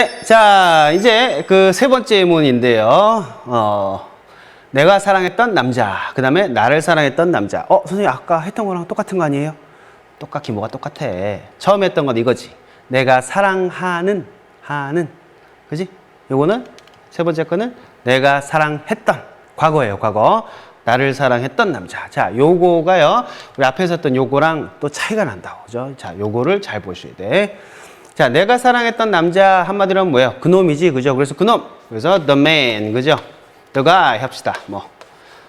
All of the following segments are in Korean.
네, 자, 이제 그 세 번째 문인데요. 어, 내가 사랑했던 남자, 그 다음에 나를 사랑했던 남자. 어, 선생님, 아까 했던 거랑 똑같은 거 아니에요? 똑같긴 뭐가 똑같아. 처음 했던 건 이거지. 내가 사랑하는, 하는. 그지? 요거는, 세 번째 거는 내가 사랑했던, 과거예요, 과거. 나를 사랑했던 남자. 자, 요거가요, 우리 앞에서 했던 요거랑 또 차이가 난다고. 그죠? 자, 요거를 잘 보셔야 돼. 자, 내가 사랑했던 남자 한마디로 하면 뭐예요? 그놈이지, 그죠? 그래서 그놈. 그래서 the man, 그죠? the guy 합시다. 뭐,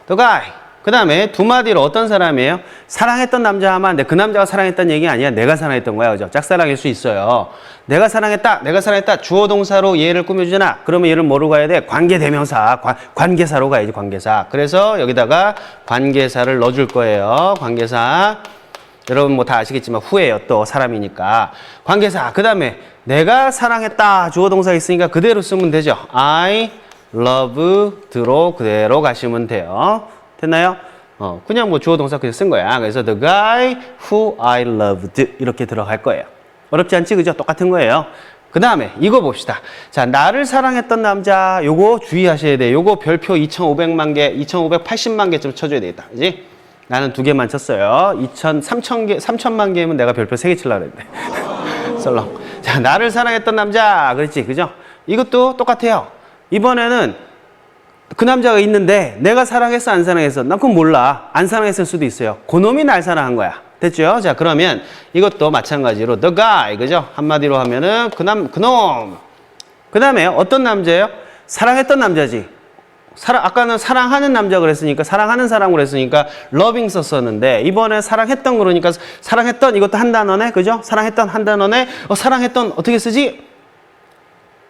the guy. 그 다음에 두 마디로 어떤 사람이에요? 사랑했던 남자 하면 근데 그 남자가 사랑했던 얘기 아니야. 내가 사랑했던 거야, 그죠? 짝사랑일 수 있어요. 내가 사랑했다, 내가 사랑했다. 주어 동사로 얘를 꾸며주잖아. 그러면 얘를 뭐로 가야 돼? 관계 대명사, 관, 관계사로 가야지, 관계사. 그래서 여기다가 관계사를 넣어줄 거예요. 관계사. 여러분 뭐 다 아시겠지만 후예요 또 사람이니까. 관계사 그 다음에 내가 사랑했다 주어 동사 있으니까 그대로 쓰면 되죠. I love 드로 그대로 가시면 돼요. 됐나요? 어 그냥 뭐 주어 동사 그냥 쓴 거야. 그래서 the guy who I loved 이렇게 들어갈 거예요. 어렵지 않지? 그죠? 똑같은 거예요. 그 다음에 이거 봅시다. 자 나를 사랑했던 남자 요거 주의하셔야 돼 요거 별표 2500만 개 2580만 개쯤 쳐줘야 되겠다. 그지? 나는 두 개만 쳤어요. 2천, 3천 개, 3천만 개면 내가 별표 세 개 칠라 그랬는데. 썰렁. 자, 나를 사랑했던 남자. 그랬지. 그죠? 이것도 똑같아요. 이번에는 그 남자가 있는데 내가 사랑했어, 안 사랑했어? 난 그건 몰라. 안 사랑했을 수도 있어요. 그놈이 날 사랑한 거야. 됐죠? 자, 그러면 이것도 마찬가지로 the guy. 그죠? 한마디로 하면은 그남, 그놈. 그 다음에 어떤 남자예요? 사랑했던 남자지. 사랑, 아까는 사랑하는 남자 그랬으니까 사랑하는 사람 그랬으니까 loving 썼었는데 이번에 사랑했던 그러니까 사랑했던 이것도 한 단어네 그죠? 사랑했던 한 단어네 어, 사랑했던 어떻게 쓰지?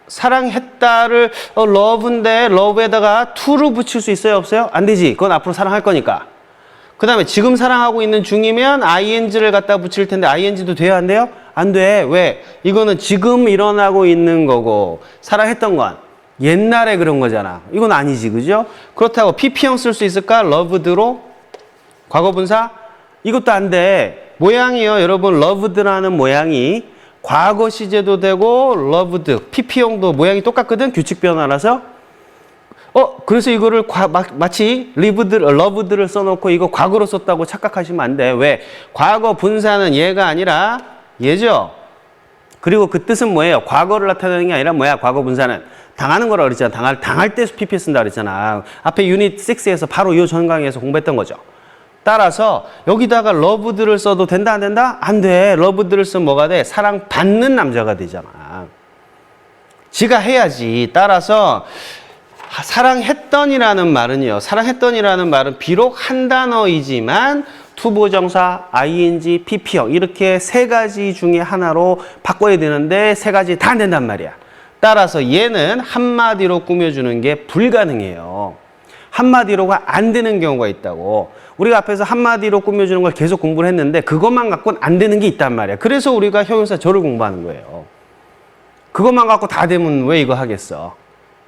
사랑했다를 어, love인데 love에다가 to를 붙일 수 있어요 없어요? 안 되지 그건 앞으로 사랑할 거니까 그 다음에 지금 사랑하고 있는 중이면 ing를 갖다 붙일 텐데 ing도 돼요 안 돼요? 안 돼. 왜? 이거는 지금 일어나고 있는 거고 사랑했던 건 옛날에 그런 거잖아. 이건 아니지, 그죠? 그렇다고 PP형 쓸 수 있을까? loved로? 과거분사? 이것도 안 돼. 모양이요, 여러분, loved라는 모양이 과거 시제도 되고, loved, PP형도 모양이 똑같거든? 규칙 변화라서. 어, 그래서 이거를 과, 마, 마치 lived, loved를 써놓고 이거 과거로 썼다고 착각하시면 안 돼. 왜? 과거 분사는 얘가 아니라 얘죠? 그리고 그 뜻은 뭐예요? 과거를 나타내는 게 아니라 뭐야? 과거 분사는 당하는 거라 그랬잖아. 당할 당할 때 PP 쓴다 그랬잖아. 앞에 유닛 6에서 바로 이 전강에서 공부했던 거죠. 따라서 여기다가 러브드를 써도 된다 안 된다? 안 돼. 러브드를 쓰면 뭐가 돼? 사랑 받는 남자가 되잖아. 지가 해야지. 따라서 사랑했던이라는 말은요. 사랑했던이라는 말은 비록 한 단어이지만 투보정사, ing, pp형 이렇게 세 가지 중에 하나로 바꿔야 되는데 세 가지 다 안 된단 말이야. 따라서 얘는 한마디로 꾸며주는 게 불가능해요. 한마디로가 안 되는 경우가 있다고. 우리가 앞에서 한마디로 꾸며주는 걸 계속 공부를 했는데 그것만 갖고는 안 되는 게 있단 말이야. 그래서 우리가 형용사 절을 공부하는 거예요. 그것만 갖고 다 되면 왜 이거 하겠어?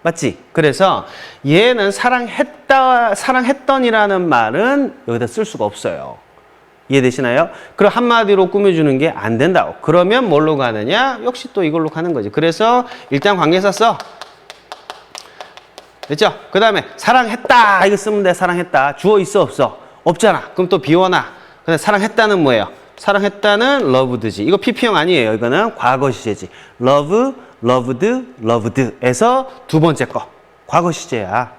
맞지? 그래서 얘는 사랑했다, 사랑했던이라는 말은 여기다 쓸 수가 없어요. 이해되시나요? 그럼 한마디로 꾸며주는 게 안 된다고. 그러면 뭘로 가느냐? 역시 또 이걸로 가는 거지. 그래서 일단 관계사 써. 됐죠? 그 다음에 사랑했다. 이거 쓰면 돼. 사랑했다. 주어 있어 없어? 없잖아. 그럼 또 비워놔. 근데 사랑했다는 뭐예요? 사랑했다는 loved지. 이거 PP형 아니에요. 이거는 과거 시제지. love, loved, loved에서 두 번째 거. 과거 시제야.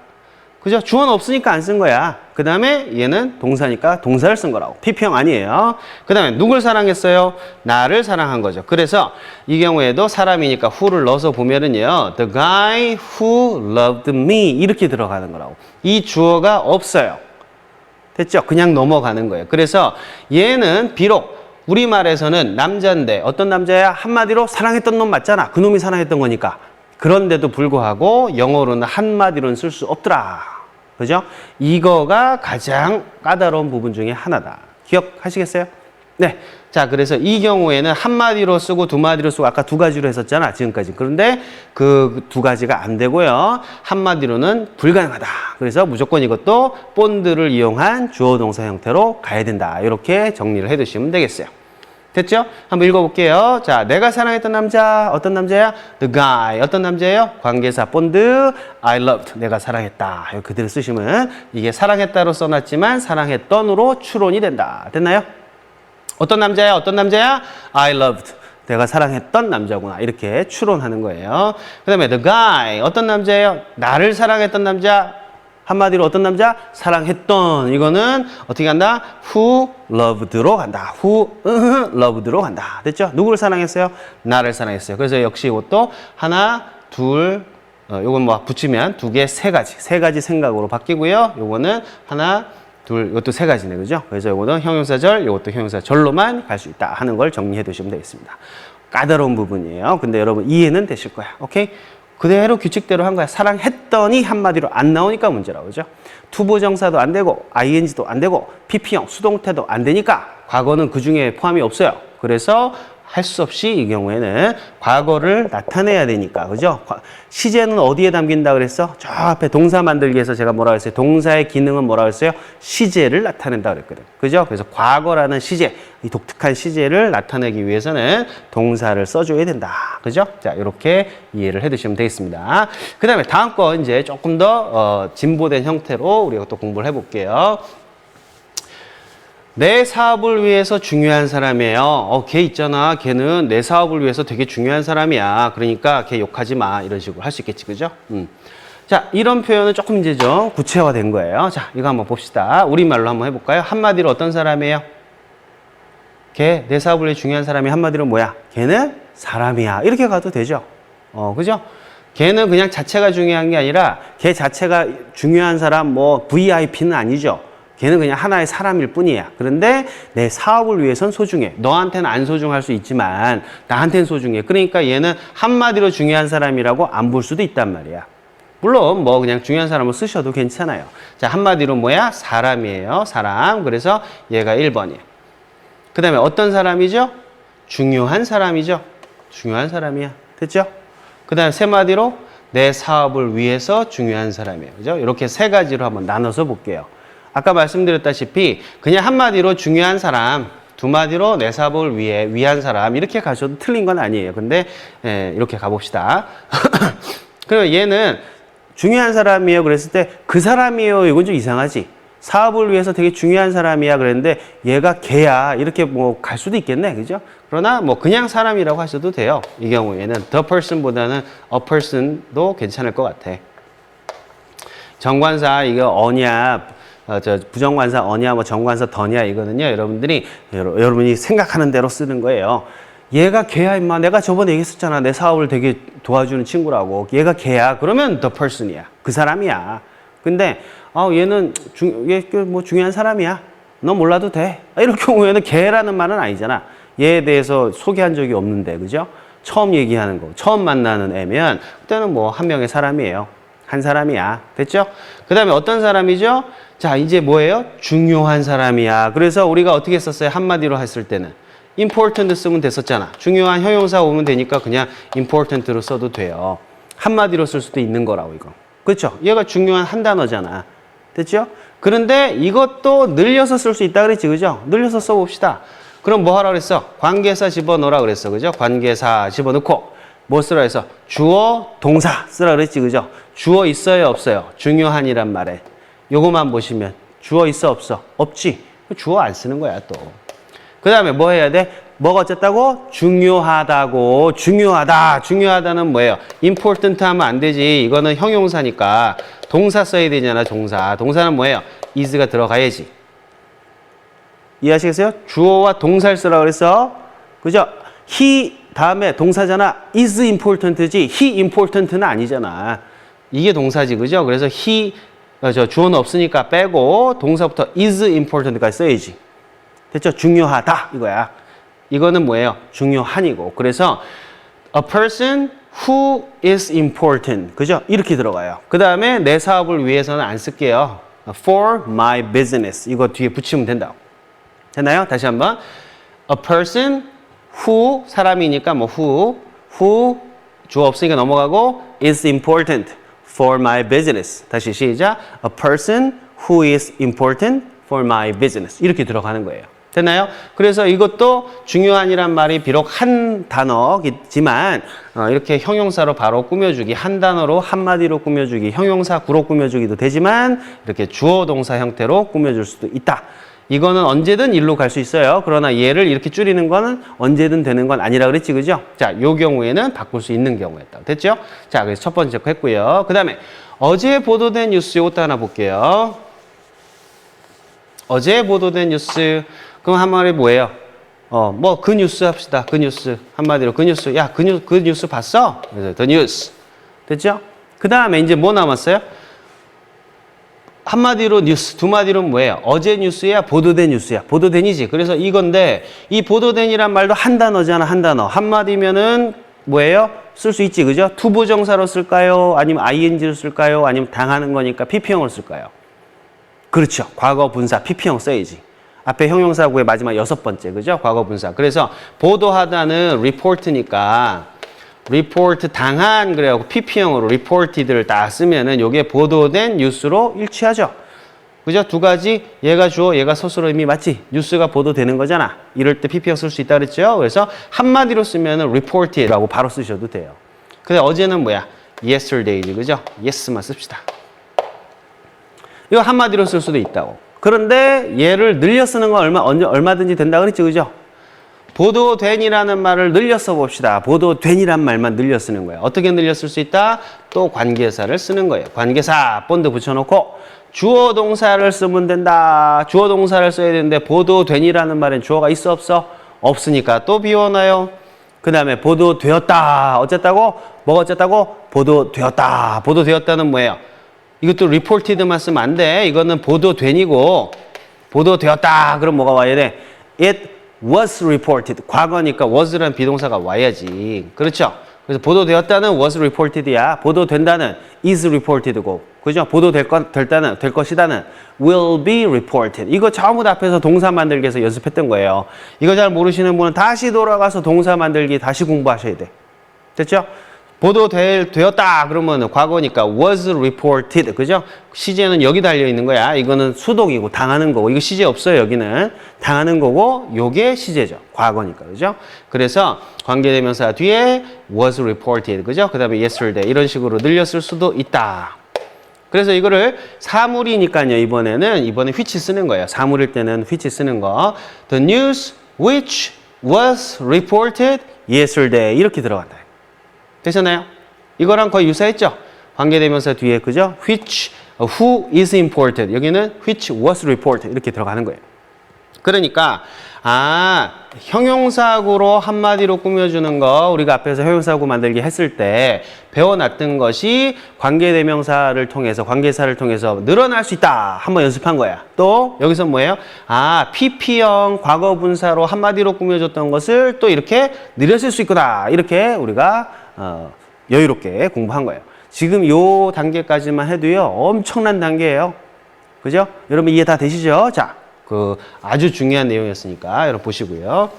그죠? 주어는 없으니까 안 쓴 거야. 그 다음에 얘는 동사니까 동사를 쓴 거라고. PP형 아니에요. 그 다음에 누굴 사랑했어요? 나를 사랑한 거죠. 그래서 이 경우에도 사람이니까 who를 넣어서 보면은요. The guy who loved me 이렇게 들어가는 거라고. 이 주어가 없어요. 됐죠? 그냥 넘어가는 거예요. 그래서 얘는 비록 우리말에서는 남자인데 어떤 남자야? 한마디로 사랑했던 놈 맞잖아. 그 놈이 사랑했던 거니까. 그런데도 불구하고 영어로는 한마디로는 쓸 수 없더라. 그죠? 이거가 가장 까다로운 부분 중에 하나다. 기억하시겠어요? 네. 자, 그래서 이 경우에는 한마디로 쓰고 두 마디로 쓰고 아까 두 가지로 했었잖아, 지금까지. 그런데 그 두 가지가 안 되고요. 한마디로는 불가능하다. 그래서 무조건 이것도 본드를 이용한 주어 동사 형태로 가야 된다. 이렇게 정리를 해 두시면 되겠어요. 됐죠? 한번 읽어볼게요. 자, 내가 사랑했던 남자 어떤 남자야? The guy 어떤 남자예요? 관계사 본드 I loved 내가 사랑했다. 그대로 쓰시면 이게 사랑했다로 써놨지만 사랑했던으로 추론이 된다. 됐나요? 어떤 남자야? 어떤 남자야? I loved. 내가 사랑했던 남자구나. 이렇게 추론하는 거예요. 그 다음에 the guy. 어떤 남자예요? 나를 사랑했던 남자. 한마디로 어떤 남자? 사랑했던. 이거는 어떻게 간다? who loved로 간다. who loved로 간다. 됐죠? 누구를 사랑했어요? 나를 사랑했어요. 그래서 역시 이것도 하나, 둘, 어, 요건 뭐 붙이면 두 개, 세 가지. 세 가지 생각으로 바뀌고요. 요거는 하나, 둘, 이것도 세 가지네, 그죠? 그래서 이거는 형용사절, 이것도 형용사절로만 갈 수 있다 하는 걸 정리해 두시면 되겠습니다. 까다로운 부분이에요. 근데 여러분 이해는 되실 거야. 오케이? 그대로 규칙대로 한 거야. 사랑했더니 한마디로 안 나오니까 문제라고, 그죠? 투부정사도 안 되고, ing도 안 되고, pp형, 수동태도 안 되니까 과거는 그 중에 포함이 없어요. 그래서 할 수 없이 이 경우에는 과거를 나타내야 되니까 그죠? 과- 시제는 어디에 담긴다 그랬어? 저 앞에 동사 만들기에서 제가 뭐라 그랬어요? 동사의 기능은 뭐라 그랬어요? 시제를 나타낸다 그랬거든. 그죠? 그래서 과거라는 시제, 이 독특한 시제를 나타내기 위해서는 동사를 써줘야 된다. 그죠? 자, 이렇게 이해를 해 두시면 되겠습니다. 그 다음에 다음 거 이제 조금 더 어, 진보된 형태로 우리가 또 공부를 해볼게요. 내 사업을 위해서 중요한 사람이에요. 어, 걔 있잖아. 걔는 내 사업을 위해서 되게 중요한 사람이야. 그러니까 걔 욕하지 마. 이런 식으로 할 수 있겠지. 그죠? 음. 자, 이런 표현은 조금 이제 좀 구체화된 거예요. 자, 이거 한번 봅시다. 우리말로 한번 해볼까요? 한마디로 어떤 사람이에요? 걔, 내 사업을 위해 중요한 사람이 한마디로 뭐야? 걔는 사람이야. 이렇게 가도 되죠. 어, 그죠? 걔는 그냥 자체가 중요한 게 아니라 걔 자체가 중요한 사람, 뭐, VIP는 아니죠. 걔는 그냥 하나의 사람일 뿐이야. 그런데 내 사업을 위해선 소중해. 너한테는 안 소중할 수 있지만 나한테는 소중해. 그러니까 얘는 한마디로 중요한 사람이라고 안 볼 수도 있단 말이야. 물론 뭐 그냥 중요한 사람을 쓰셔도 괜찮아요. 자, 한마디로 뭐야? 사람이에요. 사람. 그래서 얘가 1번이에요. 그 다음에 어떤 사람이죠? 중요한 사람이죠. 중요한 사람이야. 됐죠? 그 다음에 세 마디로 내 사업을 위해서 중요한 사람이에요. 그죠? 이렇게 세 가지로 한번 나눠서 볼게요. 아까 말씀드렸다시피 그냥 한마디로 중요한 사람, 두 마디로 내 사업을 위해 위한 사람 이렇게 가셔도 틀린 건 아니에요. 근데 예, 이렇게 가봅시다. 그러면 얘는 중요한 사람이에요. 그랬을 때 그 사람이에요. 이건 좀 이상하지. 사업을 위해서 되게 중요한 사람이야 그랬는데 얘가 걔야 이렇게 뭐 갈 수도 있겠네 그죠 그러나 뭐 그냥 사람이라고 하셔도 돼요 이 경우에는 the person보다는 a person도 괜찮을 것 같아 정관사 이거 어냐 어, 저 부정관사 어냐 뭐 정관사 더냐 이거는요 여러분들이 여러, 여러분이 생각하는 대로 쓰는 거예요. 얘가 걔야 임마. 내가 저번에 얘기했었잖아. 내 사업을 되게 도와주는 친구라고. 얘가 걔야. 그러면 the person이야. 그 사람이야. 근데 아 얘는 중, 얘뭐 중요한 사람이야. 너 몰라도 돼. 아, 이럴 경우에는 걔라는 말은 아니잖아. 얘에 대해서 소개한 적이 없는데 그죠? 처음 얘기하는 거 처음 만나는 애면 그때는 뭐 한 명의 사람이에요 한 사람이야. 됐죠? 그 다음에 어떤 사람이죠? 자, 이제 뭐예요? 중요한 사람이야. 그래서 우리가 어떻게 썼어요? 한마디로 했을 때는. important 쓰면 됐었잖아. 중요한 형용사 오면 되니까 그냥 important로 써도 돼요. 한마디로 쓸 수도 있는 거라고, 이거. 그렇죠? 얘가 중요한 한 단어잖아. 됐죠? 그런데 이것도 늘려서 쓸 수 있다 그랬지, 그죠? 늘려서 써봅시다. 그럼 뭐 하라 그랬어? 관계사 집어넣으라 그랬어, 그죠? 관계사 집어넣고. 뭐 쓰라 해서 주어 동사 쓰라 그랬지 그죠 주어 있어요 없어요? 중요한이란 말에. 요거만 보시면 주어 있어 없어? 없지. 주어 안 쓰는 거야 또 그 다음에 뭐 해야 돼? 뭐가 어쨌다고? 중요하다고. 중요하다. 중요하다는 뭐예요? important 하면 안 되지. 이거는 형용사니까. 동사 써야 되잖아 동사. 동사는 뭐예요? is가 들어가야지. 이해하시겠어요? 주어와 동사를 쓰라 그랬어? 그죠? he 다음에 동사잖아. is important지 he important는 아니잖아. 이게 동사지 그죠? 그래서 he 어, 저 주어는 없으니까 빼고 동사부터 is important까지 써야지. 됐죠? 중요하다 이거야. 이거는 뭐예요? 중요한이고. 그래서 a person who is important. 그죠? 이렇게 들어가요. 그 다음에 내 사업을 위해서는 안 쓸게요. for my business. 이거 뒤에 붙이면 된다. 됐나요? 다시 한번. a person who 사람이니까 뭐 who who 주어 없으니까 넘어가고 is important for my business. 다시 시작. A person who is important for my business. 이렇게 들어가는 거예요. 됐나요? 그래서 이것도 중요한이란 말이 비록 한 단어이지만 어, 이렇게 형용사로 바로 꾸며주기 한 단어로 한마디로 꾸며주기 형용사 구로 꾸며주기도 되지만 이렇게 주어 동사 형태로 꾸며줄 수도 있다. 이거는 언제든 일로 갈 수 있어요. 그러나 얘를 이렇게 줄이는 거는 언제든 되는 건 아니라 그랬지, 그죠? 자, 요 경우에는 바꿀 수 있는 경우였다. 됐죠? 자, 그래서 첫 번째 거 했고요. 그 다음에 어제 보도된 뉴스 요것도 하나 볼게요. 어제 보도된 뉴스 그럼 한마디 뭐예요? 어, 뭐 그 뉴스 합시다. 그 뉴스 한마디로 그 뉴스. 야, 그 뉴스 그 뉴스 봤어? 그래서 the news. 됐죠? 그 다음에 이제 뭐 남았어요? 한마디로 뉴스, 두 마디로 뭐예요? 어제 뉴스야, 보도된 뉴스야. 보도된이지. 그래서 이건데 이 보도된이란 말도 한 단어잖아, 한 단어. 한마디면은 뭐예요? 쓸 수 있지, 그죠? 투부정사로 쓸까요? 아니면 ing로 쓸까요? 아니면 당하는 거니까 pp형으로 쓸까요? 그렇죠. 과거 분사 pp형 써야지. 앞에 형용사구의 마지막 여섯 번째, 그죠? 과거 분사. 그래서 보도하다는 report니까 report 당한 그래갖고 pp형으로 reported를 다 쓰면은 요게 보도된 뉴스로 일치하죠. 그죠? 두 가지 얘가 주어 얘가 스스로 의미 맞지? 뉴스가 보도되는 거잖아. 이럴 때 pp형 쓸 수 있다 그랬죠? 그래서 한마디로 쓰면은 reported라고 바로 쓰셔도 돼요. 근데 어제는 뭐야? yesterday지. 그죠? yes만 씁시다. 이거 한마디로 쓸 수도 있다고. 그런데 얘를 늘려 쓰는 건 얼마, 얼마든지 된다 그랬죠, 그죠? 보도된이라는 말을 늘려 써봅시다. 보도된이란 말만 늘려 쓰는 거예요. 어떻게 늘려 쓸 수 있다? 또 관계사를 쓰는 거예요. 관계사, 본드 붙여놓고 주어 동사를 쓰면 된다. 주어 동사를 써야 되는데 보도된이라는 말엔 주어가 있어 없어? 없으니까 또 비워놔요. 그 다음에 보도되었다. 어쨌다고? 뭐가 어쨌다고? 보도되었다. 보도되었다는 뭐예요? 이것도 reported만 쓰면 안 돼. 이거는 보도된이고 보도되었다. 그럼 뭐가 와야 돼? It was reported. 과거니까 was라는 비동사가 와야지. 그렇죠? 그래서 보도되었다는 was reported야. 보도된다는 is reported고. 그죠? 보도될 것, 될다는, 될 것이다는 will be reported. 이거 전부 다 앞에서 동사 만들기 위해서 연습했던 거예요. 이거 잘 모르시는 분은 다시 돌아가서 동사 만들기 다시 공부하셔야 돼. 됐죠? 보도되었다 그러면 과거니까 was reported 그죠? 시제는 여기 달려 있는 거야. 이거는 수동이고 당하는 거고 이거 시제 없어요 여기는 당하는 거고 요게 시제죠. 과거니까 그죠? 그래서 관계대명사 뒤에 was reported 그죠? 그 다음에 yesterday 이런 식으로 늘렸을 수도 있다. 그래서 이거를 사물이니까요 이번에는 이번에 which 쓰는 거예요. 사물일 때는 which 쓰는 거. The news which was reported yesterday 이렇게 들어간다. 되셨나요? 이거랑 거의 유사했죠? 관계대명사 뒤에 그죠? which, who is imported. 여기는 which was reported. 이렇게 들어가는 거예요. 그러니까 아 형용사구로 한마디로 꾸며주는 거 우리가 앞에서 형용사구 만들기 했을 때 배워놨던 것이 관계대명사를 통해서 관계사를 통해서 늘어날 수 있다 한번 연습한 거야 또 여기서 뭐예요 아 pp형 과거분사로 한마디로 꾸며줬던 것을 또 이렇게 늘렸을 수 있구나 이렇게 우리가 어, 여유롭게 공부한 거예요 지금 요 단계까지만 해도요 엄청난 단계예요 그죠 여러분 이해 다 되시죠 자 그 아주 중요한 내용이었으니까 여러분 보시고요.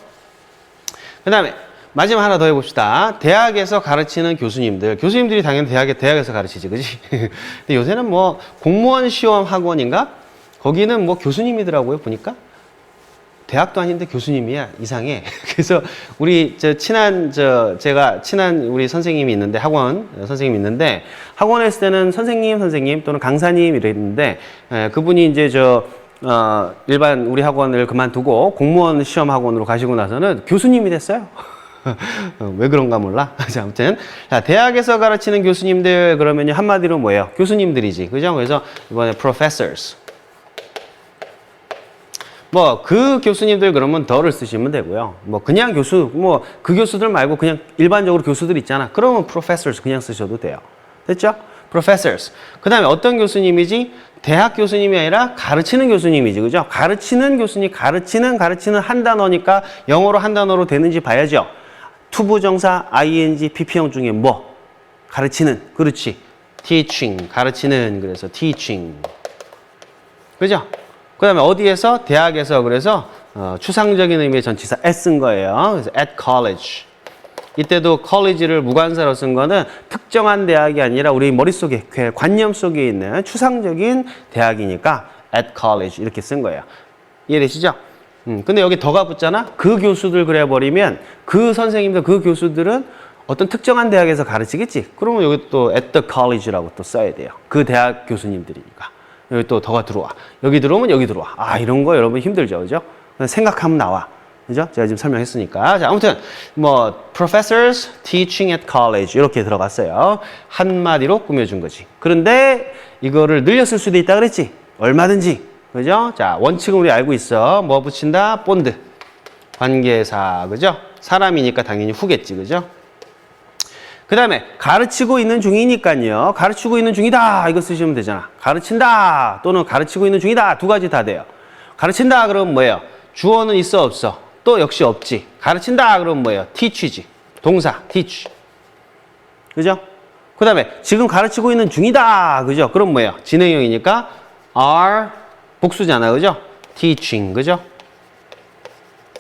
그 다음에 마지막 하나 더 해봅시다. 대학에서 가르치는 교수님들. 교수님들이 당연히 대학에, 대학에서 가르치지, 그지? 근데 요새는 뭐 공무원 시험 학원인가? 거기는 뭐 교수님이더라고요, 보니까. 대학도 아닌데 교수님이야 이상해. 그래서 우리 저 친한 저 제가 친한 우리 선생님이 있는데 학원 선생님이 있는데 학원에 있을 때는 선생님 선생님 또는 강사님 이랬는데 에, 그분이 이제 저 어, 일반 우리 학원을 그만두고 공무원 시험 학원으로 가시고 나서는 교수님이 됐어요. 어, 왜 그런가 몰라. 자, 아무튼. 자, 대학에서 가르치는 교수님들 그러면 한마디로 뭐예요? 교수님들이지. 그죠? 그래서 이번에 professors. 뭐, 그 교수님들 그러면 더를 쓰시면 되고요. 뭐, 그냥 교수, 뭐, 그 교수들 말고 그냥 일반적으로 교수들 있잖아. 그러면 professors 그냥 쓰셔도 돼요. 됐죠? professors. 그 다음에 어떤 교수님이지? 대학 교수님이 아니라 가르치는 교수님이지. 그죠? 가르치는 교수님, 가르치는, 가르치는 한 단어니까 영어로 한 단어로 되는지 봐야죠. 투부정사, ing, pp형 중에 뭐? 가르치는. 그렇지. teaching. 가르치는. 그래서 teaching. 그죠? 그 다음에 어디에서? 대학에서. 그래서 어, 추상적인 의미의 전치사 at 쓴 거예요. 그래서 at college. 이때도 college를 무관사로 쓴 거는 특정한 대학이 아니라 우리 머릿속에, 그 관념 속에 있는 추상적인 대학이니까 at college 이렇게 쓴 거예요. 이해되시죠? 음, 근데 여기 더가 붙잖아? 그 교수들 그래버리면 그 선생님들, 그 교수들은 어떤 특정한 대학에서 가르치겠지? 그러면 여기 또 at the college라고 또 써야 돼요. 그 대학 교수님들이니까. 여기 또 더가 들어와. 여기 들어오면 여기 들어와. 아, 이런 거 여러분 힘들죠. 그죠? 생각하면 나와. 그죠? 제가 지금 설명했으니까. 자, 아무튼, 뭐, professors teaching at college. 이렇게 들어갔어요. 한마디로 꾸며준 거지. 그런데 이거를 늘렸을 수도 있다 그랬지? 얼마든지. 그죠? 자, 원칙은 우리 알고 있어. 뭐 붙인다? 본드. 관계사. 그죠? 사람이니까 당연히 후겠지. 그죠? 그 다음에 가르치고 있는 중이니까요. 가르치고 있는 중이다. 이거 쓰시면 되잖아. 가르친다. 또는 가르치고 있는 중이다. 두 가지 다 돼요. 가르친다. 그러면 뭐예요? 주어는 있어 없어? 또 역시 없지. 가르친다. 그러면 뭐예요? teach지. 동사 teach. 그죠? 그 다음에 지금 가르치고 있는 중이다. 그죠? 그럼 뭐예요? 진행형이니까 are 복수잖아. 그죠? teaching. 그죠?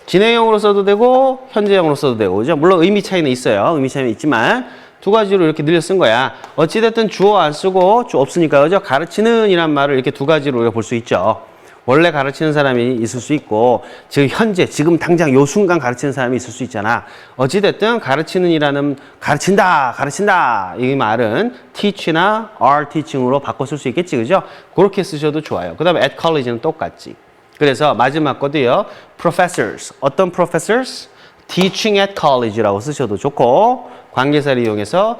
진행형으로 써도 되고 현재형으로 써도 되고 그죠? 물론 의미 차이는 있어요. 의미 차이는 있지만 두 가지로 이렇게 늘려 쓴 거야. 어찌됐든 주어 안 쓰고 주 없으니까 그죠? 가르치는 이란 말을 이렇게 두 가지로 우리가 볼 수 있죠. 원래 가르치는 사람이 있을 수 있고 지금 현재 지금 당장 요 순간 가르치는 사람이 있을 수 있잖아. 어찌됐든 가르치는 이라는 가르친다 가르친다 이 말은 teach나 are teaching으로 바꿔 쓸 수 있겠지 그죠? 그렇게 쓰셔도 좋아요. 그 다음에 at college는 똑같지. 그래서 마지막 거도요. professors. 어떤 professors? teaching at college라고 쓰셔도 좋고 관계사를 이용해서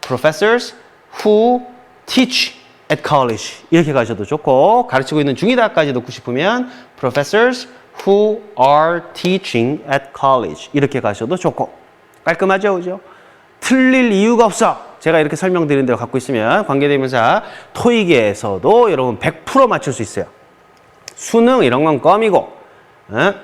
professors who teach at college 이렇게 가셔도 좋고 가르치고 있는 중이다까지 넣고 싶으면 professors who are teaching at college 이렇게 가셔도 좋고 깔끔하죠, 그죠? 틀릴 이유가 없어. 제가 이렇게 설명드린 대로 갖고 있으면 관계대명사 토익에서도 여러분 100% 맞출 수 있어요. 수능 이런 건 껌이고, 어?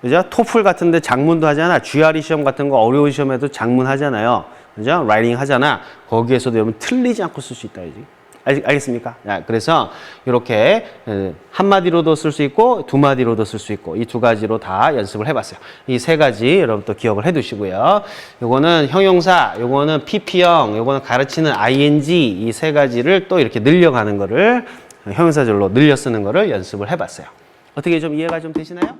그죠? 토플 같은데 장문도 하잖아. GRE 시험 같은 거 어려운 시험에도 장문 하잖아요. 그죠? 라이팅 하잖아. 거기에서도 여러분 틀리지 않고 쓸 수 있다, 이지. 알, 알겠습니까? 자, 그래서 이렇게 어, 한마디로도 쓸 수 있고 두 마디로도 쓸 수 있고 이 두 가지로 다 연습을 해봤어요. 이 세 가지 여러분 또 기억을 해두시고요. 요거는 형용사, 요거는 PP형, 요거는 가르치는 ING 이 세 가지를 또 이렇게 늘려가는 거를 형용사절로 늘려 쓰는 거를 연습을 해봤어요. 어떻게 좀 이해가 좀 되시나요?